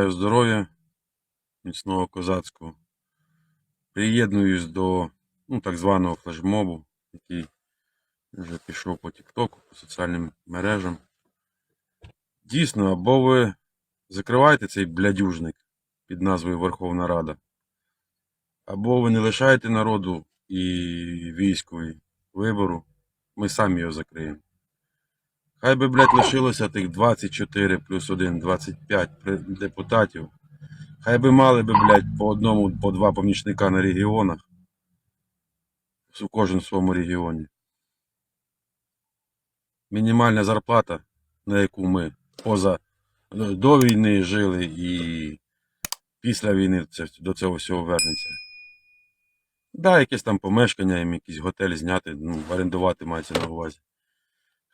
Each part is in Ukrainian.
Бажаю здоров'я, міцного козацького. Приєднуюсь до ну, так званого флешмобу, який вже пішов по Тіктоку, по соціальним мережам. Дійсно, або ви закриваєте цей блядюжник під назвою Верховна Рада, або ви не лишаєте народу і військові вибору, ми самі його закриємо. Хай би, блядь, лишилося тих 24 плюс 1, 25 депутатів. Хай би мали би, блядь, по одному, по два помічника на регіонах. У кожен своєму регіоні. Мінімальна зарплата, на яку ми поза до війни жили і після війни це, до цього всього вернеться. Да, якесь там помешкання, їм якийсь готель зняти, ну, орендувати мається на увазі.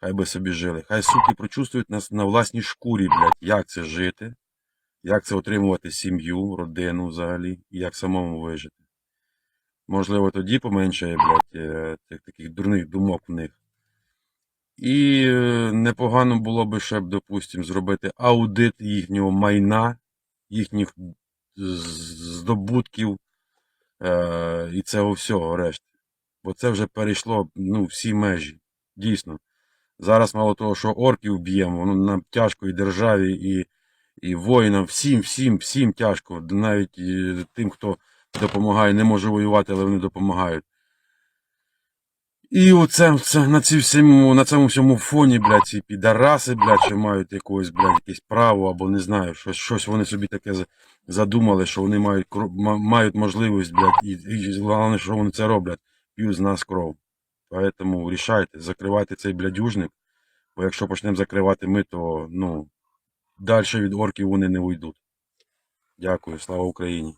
Хай би собі жили. Хай суки прочувствують нас на власній шкурі, блядь, як це жити, як це отримувати сім'ю, родину взагалі, і як самому вижити. Можливо, тоді поменшає, блядь, е, тих таких дурних думок в них. І е, непогано було би ще б, допустим, зробити аудит їхнього майна, їхніх здобутків е, і цього всього решти. Бо це вже перейшло ну, всі межі. Дійсно. Зараз мало того, що орків б'ємо, воно нам тяжко і державі, і, і воїнам, всім, всім, всім тяжко. Навіть е, тим, хто допомагає, не може воювати, але вони допомагають. І оце, це, на, ці всьому, на цьому всьому фоні, блядь, ці підараси, блядь, що мають якогось, блядь, якесь право, або не знаю, щось, щось вони собі таке задумали, що вони мають, мають можливість, блядь, і, і головне, що вони це роблять, п'ють з нас кров. Поэтому рішайте, закривайте цей блядюжник, бо якщо почнемо закривати ми, то, ну, далі від орків вони не уйдуть. Дякую, слава Україні.